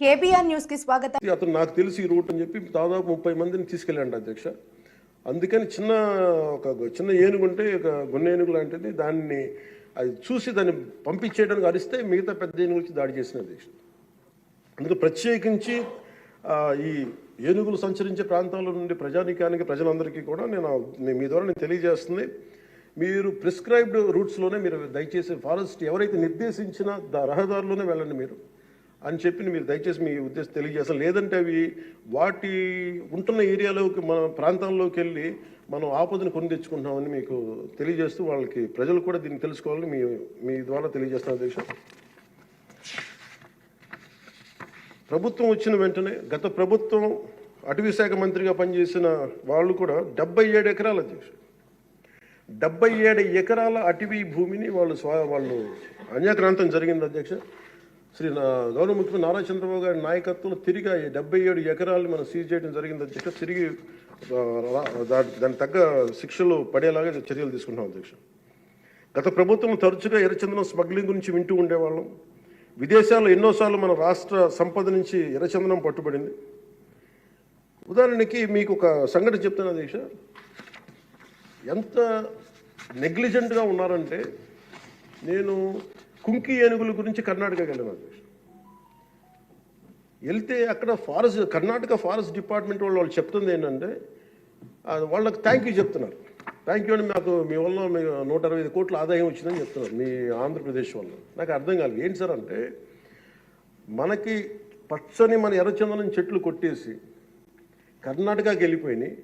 KBR న్యూస్కి స్వాగతం అతను నాకు తెలిసి ఈ రూట్ అని చెప్పి దాదాపు ముప్పై మందిని తీసుకెళ్ళండి అధ్యక్ష. అందుకని చిన్న ఒక చిన్న ఏనుగు ఉంటే ఒక గున్న ఏనుగు లాంటిది దాన్ని అది చూసి దాన్ని పంపించేయడానికి అరిస్తే మిగతా పెద్ద ఏనుగు వచ్చి దాడి చేసిన అధ్యక్ష. అందుకు ప్రత్యేకించి ఈ ఏనుగులు సంచరించే ప్రాంతాల నుండి ప్రజానీకానికి ప్రజలందరికీ కూడా నేను మీ ద్వారా నేను తెలియజేస్తుంది. మీరు ప్రిస్క్రైబ్డ్ రూట్స్లోనే మీరు దయచేసి ఫారెస్ట్ ఎవరైతే నిర్దేశించిన రహదారిలోనే వెళ్ళండి మీరు. అని చెప్పి మీరు దయచేసి మీ ఉద్దేశం తెలియజేస్తాం లేదంటే అవి వాటి ఉంటున్న ఏరియాలోకి మన ప్రాంతాల్లోకి వెళ్ళి మనం ఆపదను కొని తెచ్చుకుంటున్నామని మీకు తెలియజేస్తూ వాళ్ళకి ప్రజలు కూడా దీన్ని తెలుసుకోవాలని మీ మీ ద్వారా తెలియజేస్తాను అధ్యక్ష. ప్రభుత్వం వచ్చిన వెంటనే గత ప్రభుత్వం అటవీ శాఖ మంత్రిగా పనిచేసిన వాళ్ళు కూడా డెబ్బై ఏడు ఎకరాల అధ్యక్ష. డెబ్బై ఏడు ఎకరాల అటవీ భూమిని వాళ్ళు స్వా వాళ్ళు అన్యాక్రాంతం జరిగింది అధ్యక్ష. శ్రీ గౌరవ ముఖ్యమంత్రి నారా చంద్రబాబు గారి నాయకత్వంలో తిరిగి డెబ్బై ఏడు ఎకరాలు మనం సీజ్ చేయడం జరిగింది అధ్యక్ష తిరిగి దాని దానికి తగ్గ శిక్షలు పడేలాగా చర్యలు తీసుకుంటాం అధ్యక్ష. గత ప్రభుత్వం తరచుగా ఎర్రచందనం స్మగ్లింగ్ గురించి వింటూ ఉండేవాళ్ళం. విదేశాల్లో ఎన్నోసార్లు మన రాష్ట్ర సంపద నుంచి ఎర్రచందనం పట్టుబడింది. ఉదాహరణకి మీకు ఒక సంఘటన చెప్తాను అధ్యక్ష. ఎంత నెగ్లిజెంట్గా ఉన్నారంటే నేను కుంకి ఏనుగుల గురించి కర్ణాటకకి వెళ్ళాను వెళ్తే అక్కడ ఫారెస్ట్ కర్ణాటక ఫారెస్ట్ డిపార్ట్మెంట్ వాళ్ళు వాళ్ళు చెప్తుంది ఏంటంటే వాళ్ళకి థ్యాంక్ యూ చెప్తున్నారు. థ్యాంక్ యూ అని మాకు మీ వల్ల నూట అరవై ఐదు కోట్ల ఆదాయం వచ్చిందని చెప్తున్నారు మీ ఆంధ్రప్రదేశ్ వల్ల. నాకు అర్థం కాలేదు. ఏంటి సార్ అంటే మనకి పచ్చని మన ఎర్రచందనం చెట్లు కొట్టేసి కర్ణాటకకి వెళ్ళిపోయినాయి.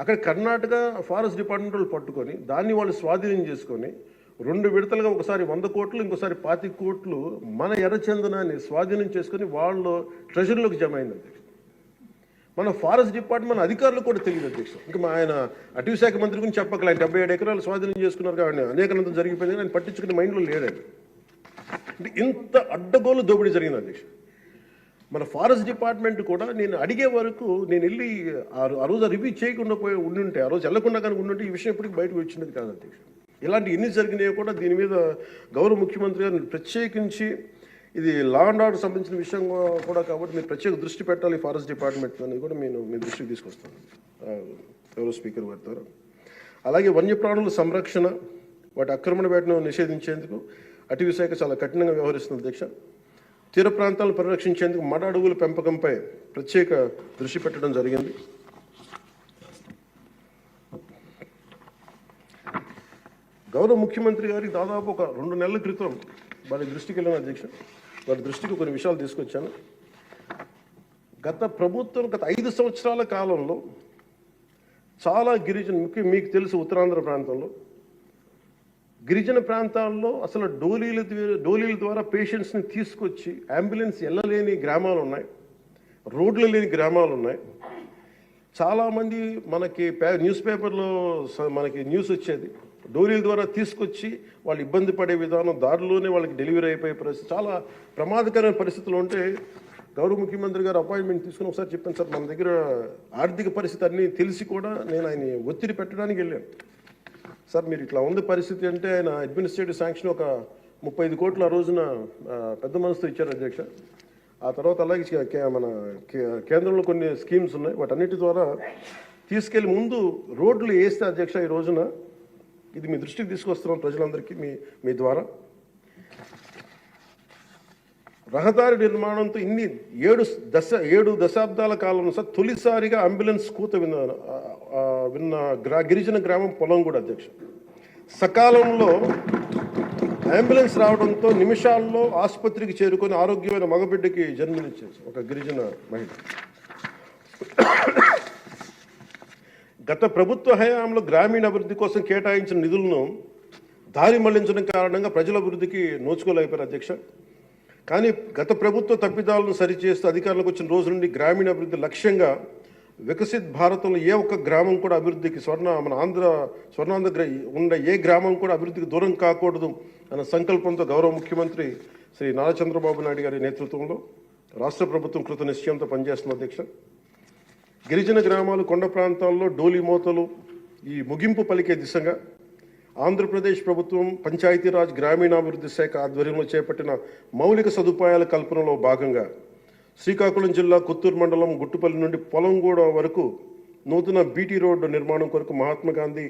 అక్కడ కర్ణాటక ఫారెస్ట్ డిపార్ట్మెంట్ వాళ్ళు పట్టుకొని దాన్ని వాళ్ళు స్వాధీనం చేసుకొని రెండు విడతలుగా ఒకసారి వంద కోట్లు ఇంకోసారి పాతి కోట్లు మన ఎర్రచందనాన్ని స్వాధీనం చేసుకుని వాళ్ళు ట్రెజరీలోకి జమ అయింది అధ్యక్షుడు మన ఫారెస్ట్ డిపార్ట్మెంట్ అధికారులు కూడా తెలియదు అధ్యక్షుడు ఇంకా మా ఆయన అటవీ శాఖ మంత్రి గురించి చెప్పకలే ఆయన డెబ్బై ఏడు ఎకరాలు స్వాధీనం చేసుకున్నారు కాబట్టి అనేకనంతం జరిగిపోయింది ఆయన పట్టించుకునే మైండ్లో లేడండి అంటే ఇంత అడ్డగోలు దోపిడీ జరిగింది అధ్యక్షుడు మన ఫారెస్ట్ డిపార్ట్మెంట్ కూడా నేను అడిగే వరకు నేను వెళ్ళి ఆ ఆ రోజు రివ్యూ చేయకుండా పోయి ఉండుంటే ఆ రోజు వెళ్ళకుండా కానీ ఉండుంటే ఈ విషయం ఇప్పటికి బయటకు వచ్చినది కాదు అధ్యక్షుడు ఇలాంటి ఎన్ని జరిగినాయో కూడా దీని మీద గౌరవ ముఖ్యమంత్రి గారు ప్రత్యేకించి ఇది లా అండ్ ఆర్డర్ సంబంధించిన విషయం కూడా కాబట్టి మీరు ప్రత్యేక దృష్టి పెట్టాలి ఫారెస్ట్ డిపార్ట్మెంట్ అనేది కూడా నేను మీ దృష్టికి తీసుకొస్తాను. గౌరవ స్పీకర్ గారి ద్వారా. అలాగే వన్యప్రాణుల సంరక్షణ వాటి ఆక్రమణ వేటను నిషేధించేందుకు అటవీ శాఖ చాలా కఠినంగా వ్యవహరిస్తుంది అధ్యక్ష. తీర ప్రాంతాలను పరిరక్షించేందుకు మడ అడవుల పెంపకంపై ప్రత్యేక దృష్టి పెట్టడం జరిగింది. గౌరవ ముఖ్యమంత్రి గారికి దాదాపు ఒక రెండు నెలల క్రితం వారి దృష్టికి వెళ్ళిన అధ్యక్ష వారి దృష్టికి కొన్ని విషయాలు తీసుకొచ్చాను. గత ప్రభుత్వం గత ఐదు సంవత్సరాల కాలంలో చాలా గిరిజన ముఖ్యం మీకు తెలుసు ఉత్తరాంధ్ర ప్రాంతంలో. గిరిజన ప్రాంతాల్లో అసలు డోలీల డోలీల ద్వారా పేషెంట్స్ని తీసుకొచ్చి అంబులెన్స్ వెళ్ళలేని గ్రామాలు ఉన్నాయి. రోడ్లు లేని గ్రామాలు ఉన్నాయి. చాలామంది మనకి పే న్యూస్ పేపర్లో స- మనకి న్యూస్ వచ్చేది. డోరీల ద్వారా తీసుకొచ్చి వాళ్ళు ఇబ్బంది పడే విధానం దారిలోనే వాళ్ళకి డెలివరీ అయిపోయే పరిస్థితి. చాలా ప్రమాదకరమైన పరిస్థితులు ఉంటే గౌరవ ముఖ్యమంత్రి గారు అపాయింట్మెంట్ తీసుకుని ఒకసారి చెప్పాను సార్ మన దగ్గర ఆర్థిక పరిస్థితి అన్నీ తెలిసి కూడా నేను ఆయన ఒత్తిడి పెట్టడానికి వెళ్ళాను. సార్ మీరు ఇట్లా ఉంది పరిస్థితి అంటే ఆయన అడ్మినిస్ట్రేటివ్ శాంక్షన్ ఒక ముప్పై ఐదు కోట్ల ఆ రోజున పెద్ద మనసుతో ఇచ్చారు అధ్యక్ష. ఆ తర్వాత అలాగే మన కేంద్రంలో కొన్ని స్కీమ్స్ ఉన్నాయి. వాటన్నిటి ద్వారా తీసుకెళ్ళి ముందు రోడ్లు వేస్తే అధ్యక్ష ఈ రోజున ఇది మీ దృష్టికి తీసుకొస్తున్నాం ప్రజలందరికీ మీ మీ ద్వారా. రహదారి నిర్మాణంతో ఇన్ని ఏడు దశ ఏడు దశాబ్దాల కాలంలో సార్ తొలిసారిగా అంబులెన్స్ కూత విన్న విన్న గ్రా గిరిజన గ్రామం పొలం కూడా అధ్యక్ష. సకాలంలో అంబులెన్స్ రావడంతో నిమిషాల్లో ఆసుపత్రికి చేరుకొని ఆరోగ్యమైన మగబిడ్డకి జన్మనిచ్చేసి ఒక గిరిజన మహిళ. గత ప్రభుత్వ హయాంలో గ్రామీణ అభివృద్ధి కోసం కేటాయించిన నిధులను దారి మళ్ళించడం కారణంగా ప్రజల అభివృద్ధికి నోచుకోలేకపోయారు అధ్యక్ష. కానీ గత ప్రభుత్వ తప్పిదాలను సరిచేస్తూ అధికారులకు వచ్చిన రోజు నుండి గ్రామీణ అభివృద్ధి లక్ష్యంగా వికసిత్ భారతంలో ఏ ఒక్క గ్రామం కూడా అభివృద్ధికి స్వర్ణ మన ఆంధ్ర స్వర్ణాంధ్ర ఉన్న ఏ గ్రామం కూడా అభివృద్ధికి దూరం కాకూడదు అన్న సంకల్పంతో గౌరవ ముఖ్యమంత్రి శ్రీ నారా చంద్రబాబు నాయుడు గారి నేతృత్వంలో రాష్ట్ర ప్రభుత్వం కృత నిశ్చయంతో పనిచేస్తున్న అధ్యక్ష. గిరిజన గ్రామాలు కొండ ప్రాంతాల్లో డోలి మోతలు ఈ ముగింపు పలికే దిశగా ఆంధ్రప్రదేశ్ ప్రభుత్వం పంచాయతీరాజ్ గ్రామీణాభివృద్ధి శాఖ ఆధ్వర్యంలో చేపట్టిన మౌలిక సదుపాయాల కల్పనలో భాగంగా శ్రీకాకుళం జిల్లా కొత్తూరు మండలం గుట్టుపల్లి నుండి పొలంగూడ వరకు నూతన బీటీ రోడ్డు నిర్మాణం కొరకు మహాత్మా గాంధీ